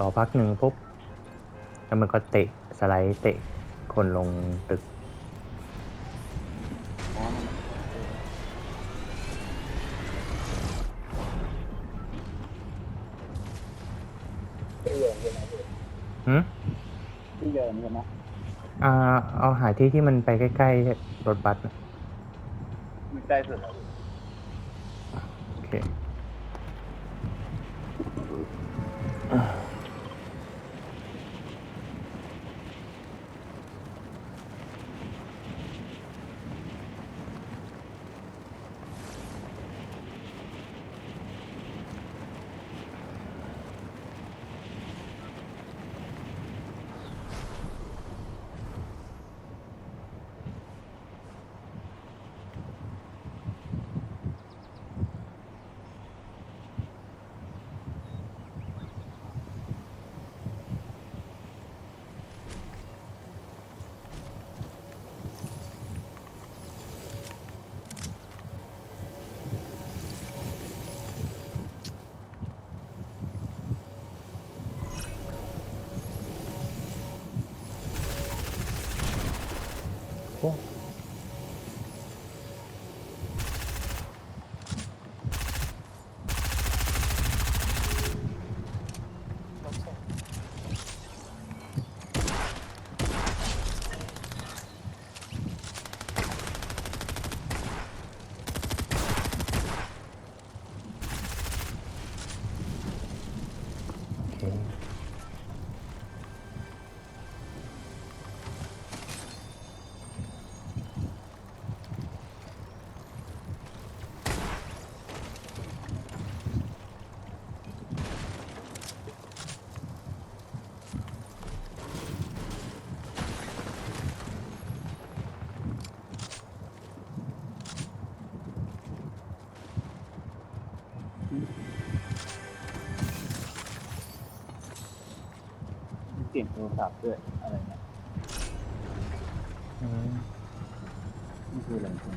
รอพักหนึ่งปุ๊บแล้วมันก็เตะสไลด์เตะคนลงตึกอ๋อมันที่เยินใช่ไหมพี่หืมที่เยินใช่ไหมอ่าเอาหาที่ที่มันไปใกล้ๆรถบัสนะมันใกล้สุดแล้ว โอเค ยงโทรศัพท์ด้วยอะไรเนี่ยอืมนี่คืออะไรคุณ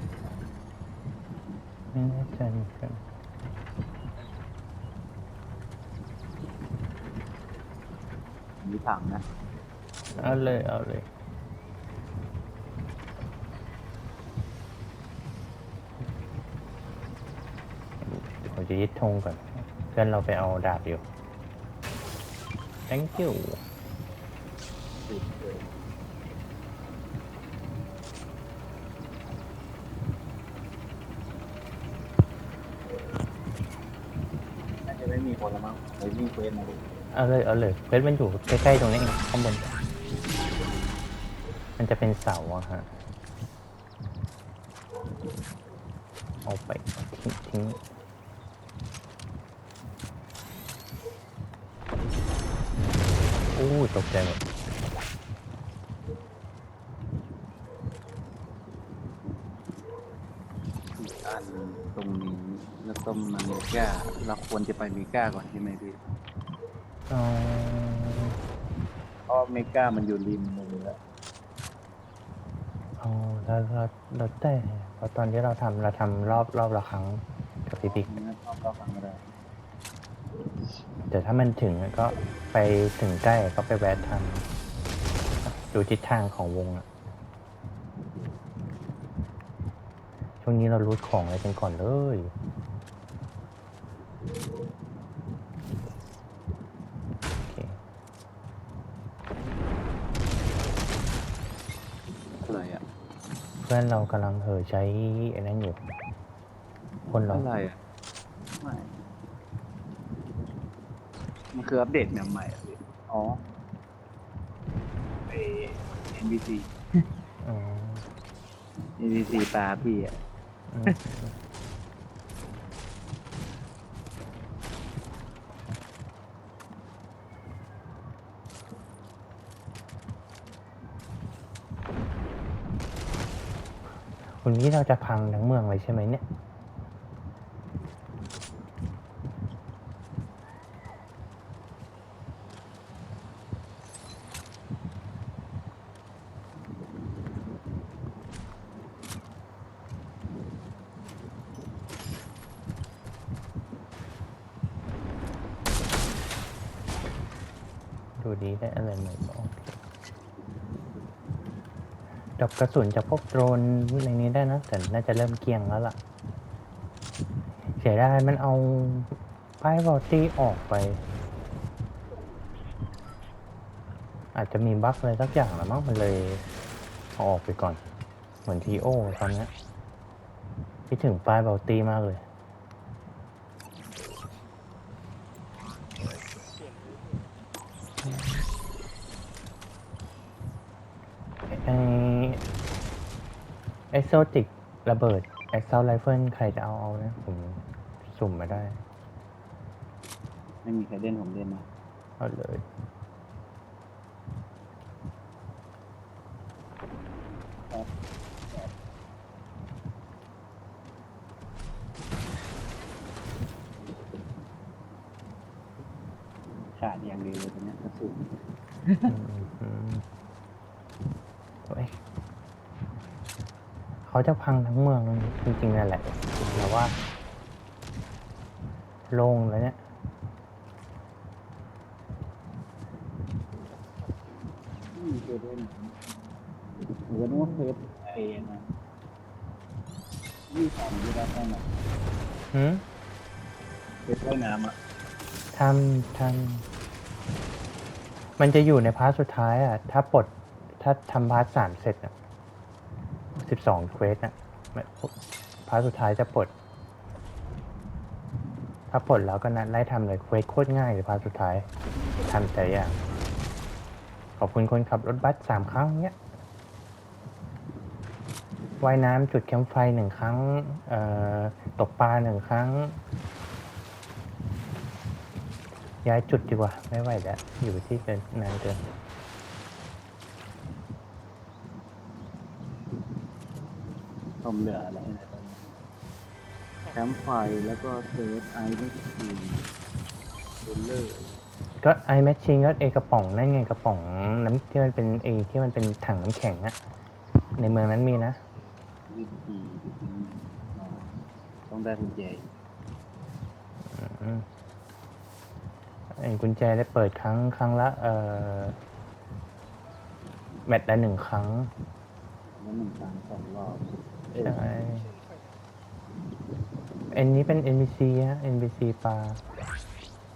ไม่แน่ใจเหมือนกันมีถังนะเอาเลยเอาเลยเดี๋ยวผมจะยึดธงก่อน เพื่อนเราไปเอาดาบอยู่ thank you ติดเลยน่าจะไมีคนละมั้งเลยวิ่งเควสมาดูเอาเลยเอาเลยเควสมันอยู่ใกล้ๆตรงนี้เองข้างบน มันจะเป็นเสาอะฮะเอาไปทิ้งทิ้งอู้ตกใจหมด อีกอันตรงนี้แล้วก็มาเมก้าเรา ควรจะไปเมก้าก่อนใช่ไหมพี่เอ่อเพราะเมก้ามันอยู่ริมมือแล้วเอาแล้วเราเราแต่เพราะตอนที่เราทำเราทำรอบรอบละครั้งกับพี่บิ๊กงั้นรอบเราฟังก็ได้แต่ถ้ามันถึงอะก็ไปถึงใกล้ก็ไปแวะทำดูทิศทางของวงอะช่วงนี้เรารูดของอะไรกันก่อนเลยโอเคอะไรอะเพื่อนเรากำลังเหอใช้ไอ้นั่นอยู่คนเราอะไรอะไม่มันคืออัปเดตแนวใหม่อะพี่อ๋อไอ NBC อ๋อ NBC ตาพี่อะ อืม นี้เราจะพังทั้งเมืองเลยใช่ไหมเนี่ย ดูดีได้อะไรใหม่บ้าง ดอกกระสุนจากพวกโดรนในนี้ได้นะแต่น่าจะเริ่มเกียงแล้วล่ะ เสียดายมันเอาป้ายบอตี้ออกไป อาจจะมีบั๊กอะไรสักอย่างละมั้งมันเลยเอาออกไปก่อน เหมือนทีโอตอนนี้คิดถึงป้ายบอตี้มากเลย ไอเอ็กโซติกระเบิดแอคเซลไรเฟิลใครจะเอาเอานะผมสุ่มมาได้ ไม่มีใครเล่นผมเล่นนะเอาเลย ขาดอย่างเดียวเลยตอนเนี้ยกระสุน อืมอืมโอ้ย เขาจะพังทั้งเมืองจริงๆนั่นแหละแต่ว่า โล่งแล้วเนี่ยไม่มีเคยเล่นหรือว่านึกว่าเคยไอ้นะยี่สามยี่ได้แค่ไหนหืมเคยว่ายน้ำอะทำทำมันจะอยู่ในพาร์ทสุดท้ายอะ ถ้าปลดถ้าทำพาร์ทสามเสร็จอะ สิบสองเควสอะพาร์ทสุดท้ายจะปลด ถ้าปลดแล้วก็นัดไล่ทำเลยเควสโคตรง่ายเลยพาร์ทสุดท้ายทำแต่อย่างขอบคุณคนขับรถบัสสามครั้งเนี้ยว่ายน้ำจุดแคมป์ไฟหนึ่งครั้งตกปลาหนึ่งครั้ง ย้ายจุดดีกว่า ไม่ไหวแล้ว อยู่ที่เกินนานเกิน ผมเหลืออะไรนะตอนนี้แคมป์ไฟแล้วก็เซิร์ฟไอซ์ไม่ทีเบลเลอร์ก็ไอแมชชีนก็เอกระป๋องนั่นไงกระป๋องน้ำที่มันเป็นเอที่มันเป็นถังน้ำแข็งอะในเมืองนั้นมีนะวิธีต้องได้กุญแจอืมไอ้กุญแจได้เปิดครั้งครั้งละเอ่อแมตช์ละหนึ่งครั้ง แล้วหนึ่งครั้งสองรอบเอ้ย ใช่อันนี้เป็น NPC ฮะ NPC ปลา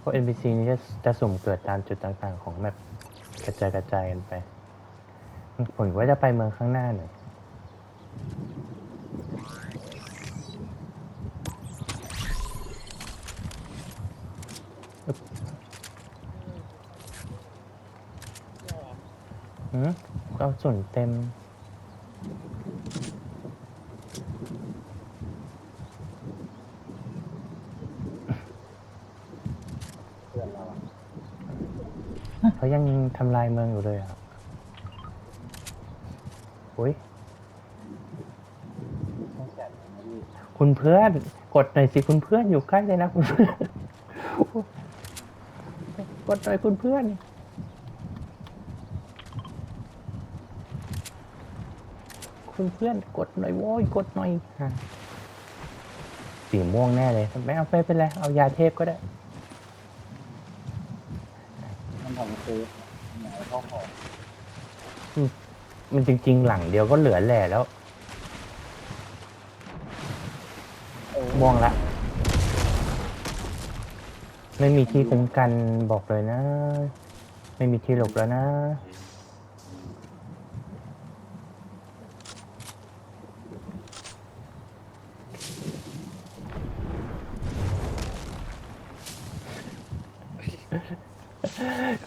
พวก NPC นี้จะจะสุ่มเกิดตามจุดต่างๆ ของแมปกระจายกระจายกันไป ผมว่าจะไปเมืองข้างหน้าหน่อยหืมก็ส่วนเต็ม เพื่อนเราอะ เขายังทำลายเมืองอยู่เลยอะอุ้ยคุณเพื่อน กดหน่อยสิคุณเพื่อนอยู่ใกล้เลยนะคุณเพื่อนกดหน่อยคุณเพื่อนคุณเพื่อนกดหน่อยโว้ยกดหน่อยอะสีม่วงแน่เลยไม่เอาไปเป็นไรเอายาเทพก็ได้ มันทำเซิร์ฟไหนเข้าขอมันจริง ๆ หลังเดียวก็เหลือแหล่แล้ว เออม่วงละ ไม่มีที่คุ้มกันบอกเลยนะ ไม่มีที่หลบแล้วนะ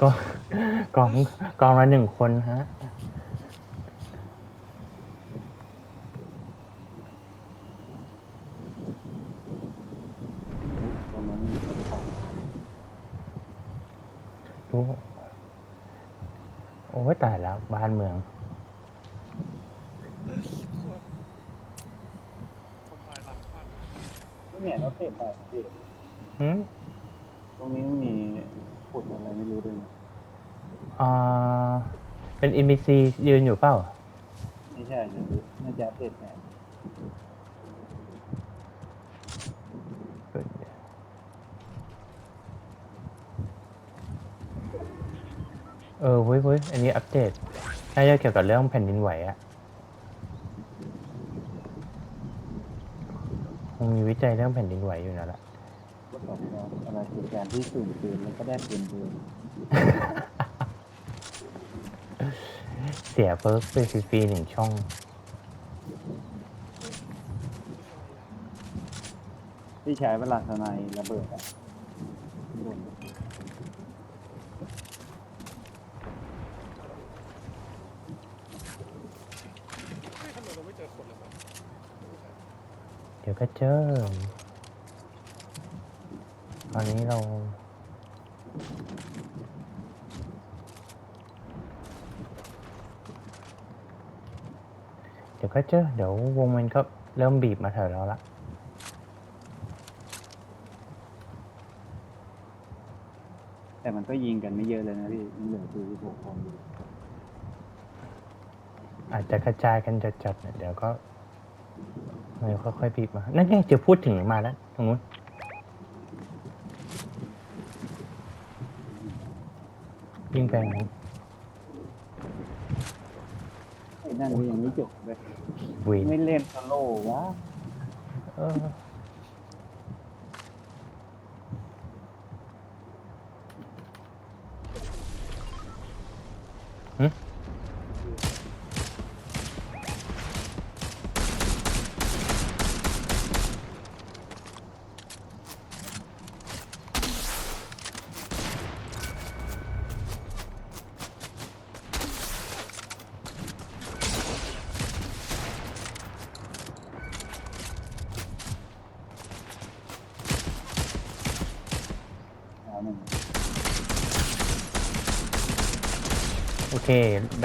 ก็ กองกองละหนึ่งคนฮะ ตรงนั้นมีของ ดูโอ้ยตายแล้ว บ้านเมือง เนี่ยเราเตะไปเตะ หืม ตรงนี้มีขุดอะไรไม่รู้ด้วยนะ อ่า เป็น NPC ยืนอยู่เปล่า ไม่ใช่หรือน่าจะเตะแหนเออเว้ยเว้ยอันนี้อัปเดต น่าจะเกี่ยวกับเรื่องแผ่นดินไหวอะคงมีวิจัยเรื่องแผ่นดินไหวอยู่นั่นแหละ ก็บอกว่าอะไรคือการที่สุ่มปืนแล้วก็ได้ปืนปืนเสียเพิร์กไปฟรีๆหนึ่งช่อง ที่ใช้เวลาทนายระเบิดอะเฮ้ยทำไมเราไม่เจอคนเลยวะเดี๋ยวก็เจอ ตอนนี้เรา เดี๋ยว ก็เจอ เดี๋ยววงมันก็เริ่มบีบมาแถวเราละแต่มันก็ยิงกันไม่เยอะเลยนะพี่มันเหลือคือหกคนอาจจะกระจายกันจัดๆเนี่ยเดี๋ยวก็ค่อยๆบีบมา นั่นไงจะพูดถึงมาแล้วตรงนู้นยิงแปลงนั้ นไอ้นั่นก็ยังไม่จบเลย วีไม่เล่นสโลว์วะเออ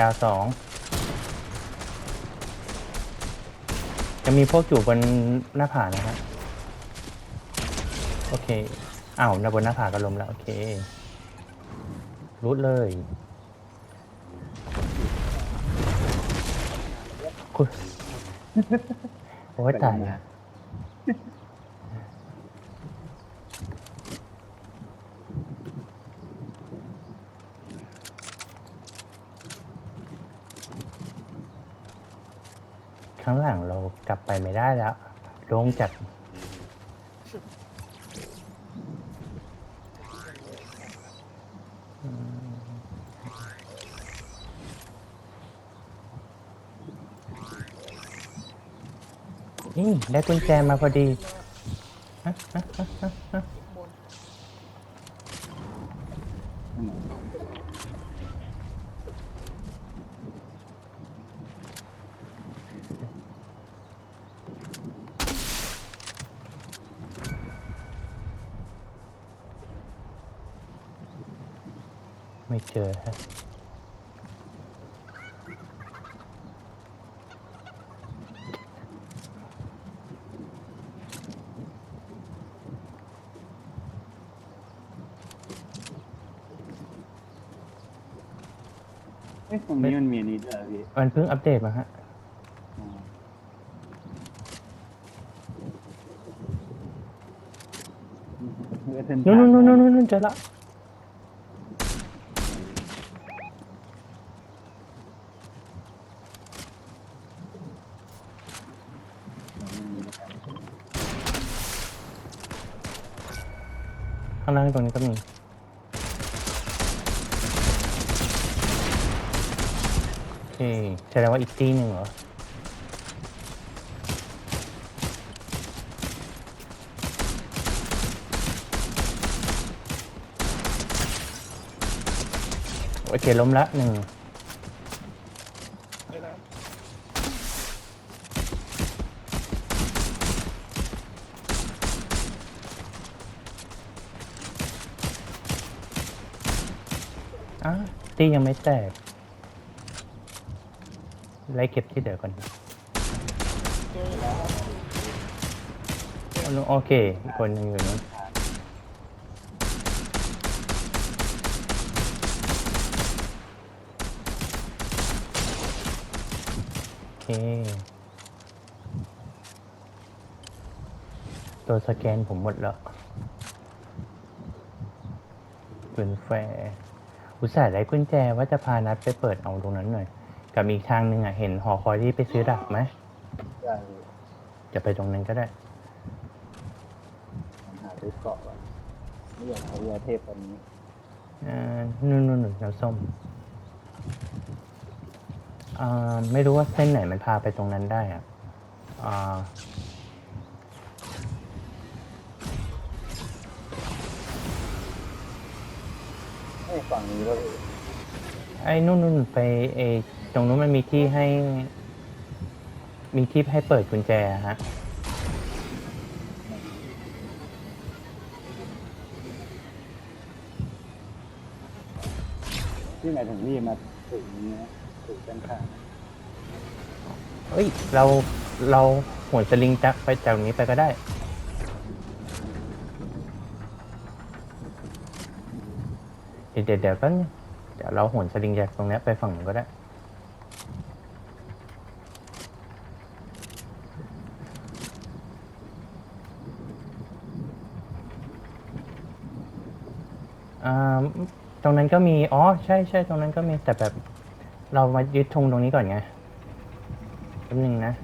ดาวสองจะมีพวกอยู่บนหน้าผานะฮะโอเคอ้าวบนหน้าผาก็ลมแล้วโอเครูดเลยคุณโอ้ยตาย ข้างหลังเรากลับไปไม่ได้แล้วโล่งจัดอืมนี่ได้กุญแจมาพอดีฮะฮะฮะฮะฮะ บน ข้างไหน ไม่เจอฮะ เอ้ยตรงนี้มันมีอันนี้ด้วยเหรอพี่มันเพิ่งอัปเดตมาฮะ อ๋อเออเส้นนู่นทางนู่นนู่นนู่นนู่นเจอละข้างล่างตรงนี้ก็มี โอเค แสดงว่าอีกที่หนึ่งเหรอ โอเคล้มละหนึ่งอ้น้อ้าวตียังไม่แตก ไล่เก็บที่เดี๋ยวก่อนโอเคอีกคนหนึงอยู่นู้นโอเค ตัวสแกนผมหมดแล้วปืนแฟร์อุตส่าห์ได้กุญแจว่าจะพานัดไปเปิดเอาตรงนั้นหน่อย กับอีกทางหนึ่งอะเห็นหอคอยที่ไปซื้อดักไหมได้จะไปตรงนั้นก็ได้ผมหาซื้อเกาะก่อนไม่อยากเอาเรือเทพตอนนี้อ่านู่นนู่นนู่นน้ำส้มอ่าไม่รู้ว่าเส้นไหนมันพาไปตรงนั้นได้อะอ่าไอ้ยฝั่งนี้ก็ไอ้นู่นนู่นไปไอ้ต รงนู้นมันมีที่ให้ มีที่ให้เปิดกุญแจอะฮะที่หมายถึงนี่มาถึงนี้นะถึงด้านข้างเอ้ย เราเราโหนสลิงจากไปจากนี้ไปก็ได้ เดี๋ยวเดี๋ยวเดี๋ยวแป๊บนึงเดี๋ยวเราโหนสลิงจากตรงเนี้ยไปฝั่งนู้นก็ได้ อ่า ตรงนั้นก็มี อ๋อ ใช่ใช่ตรงนั้นก็มี แต่แบบ เรามายึดธงตรงนี้ก่อนไงแป๊บนึงนะ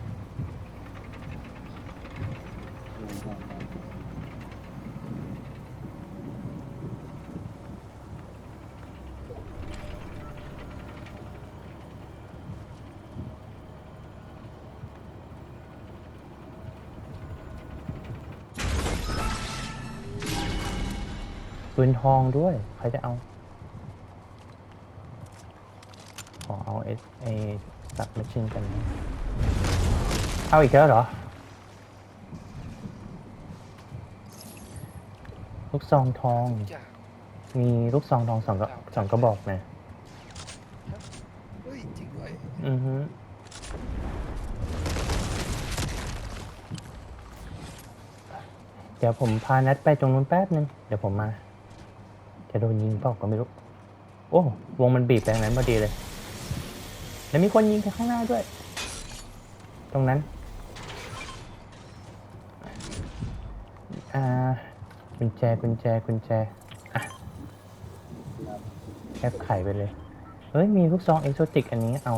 ปืนทองด้วย ใครจะเอา ขอเอาเอสเอสับมาชินกันนะเอาอีกแล้วเหรอ ลูกซองทองอย่างมีลูกซองทองสองกระสองกระบอกนะ เฮ้ยจริงด้วยอือฮึเดี๋ยวผมพานัดไปตรงนู้นแป๊บนึง เดี๋ยวผมมา จะโดนยิงเปล่าก็ไม่รู้ โอ้ วงมันบีบไปทางนั้นพอดีเลย แล้วมีคนยิงไปข้างหน้าด้วย ตรงนั้น อ่ากุญแจกุญแจกุญแจอะแคบไข่ไปเลย เฮ้ย มีลูกซองเอ็กโซติกอันนี้เอา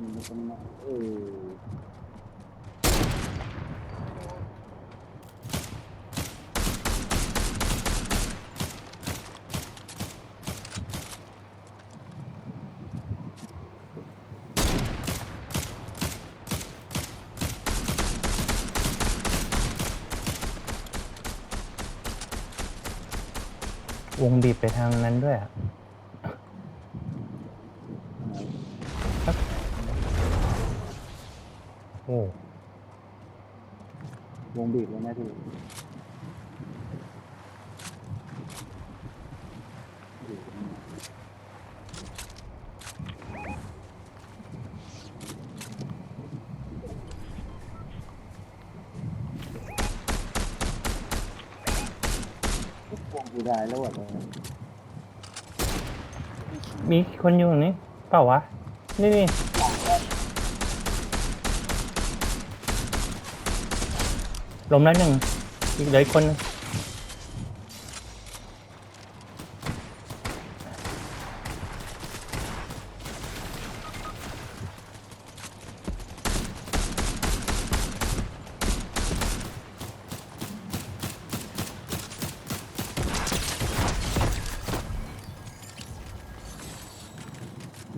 มีคนมาเออวงบีบไปทางนั้นด้วยอะ โอ้ วงบีบแล้วนะพี่อยู่ตรงนี้วง กูได้แล้วอะมีคนอยู่ตรงนี้เปล่าวะ นี่นี่ล้มแล้วหนึ่งอีกเหลืออีกคนนึง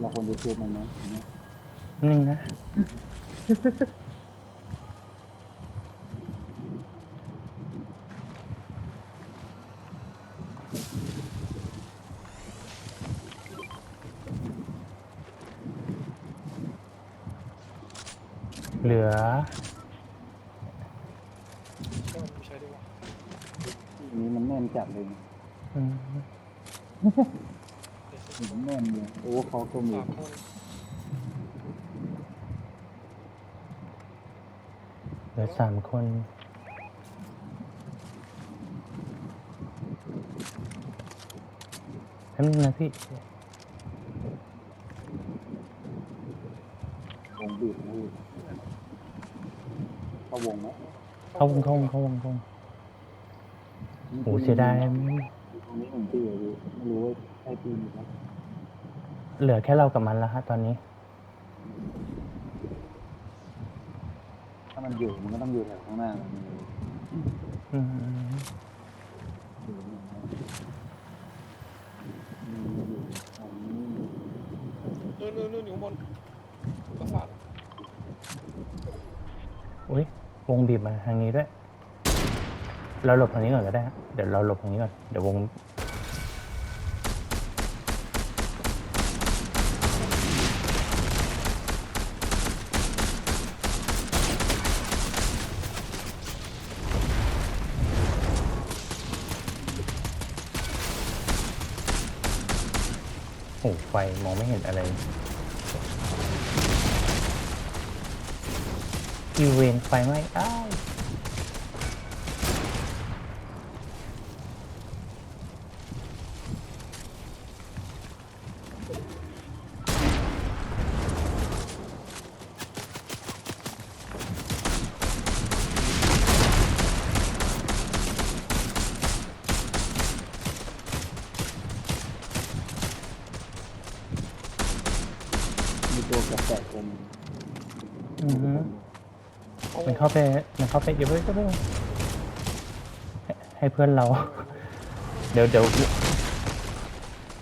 เราควรจะซูมันไหมหนึ่งนะ เหลือ ก็มันใช้ได้ว่า ทีนี้มันแน่นจัดเลย อืม มันแน่น เลยโอ้เขาก็มี สามคนเหลือสามคน แป๊บนึงนะพี่ วงบีบนะพี่เข้าวงไหมเข้าวงเข้าวงเข้าวงเข้าวงโอ้เสียดาย ตรงนี้หนึ่งตีอะพี่ไม่รู้ว่าใช่ตีนี้ไหม เหลือแค่เรากับมันแล้วฮะตอนนี้ ถ้ามันอยู่มันก็ต้องอยู่แถวข้างหน้ามันมีอืมอยู่อย่างเงี้ยมีอยู่ตรงนี้นู่นนู่นนู่นอยู่ข้างบนปราสาทอุ้ยวงบีบมาทางนี้ด้วย เราหลบทางนี้ก่อนก็ได้ฮะเดี๋ยวเราหลบทางนี้ก่อนเดี๋ยววง ฟมองไม่เห็นอะไรอีเวนไฟไหม้อ้าว มีตัวกระแสเป็น อือฮึมันเข้าไปมันเข้าไปเดี๋ยวเพิ่งเพิ่งให้ให้เพื่อนเรา เดี๋ยวเดี๋ยว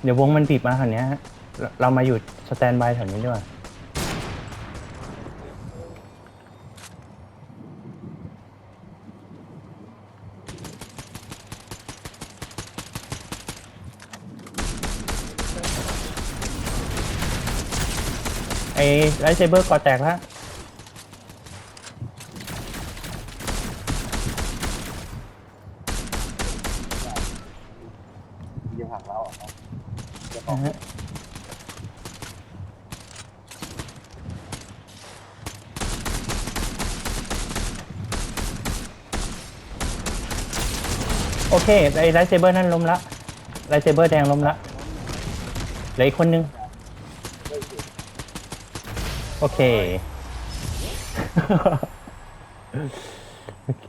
เดี๋ยววงมันบีบมาแถวเนี้ยฮะเราเรามาอยู่สแตนบายแถวนี้ดีกว่าไอ้ไลท์เซเบอร์ก่อแตกแล้ว จะหักเราเหรอครับ จะออนะกฮะโอเคไอ้ไลท์เซเบอร์นั่นล้มละไลท์เซเบอร์แดงล้มละเหลืออีกคนนึง โอเค โอเค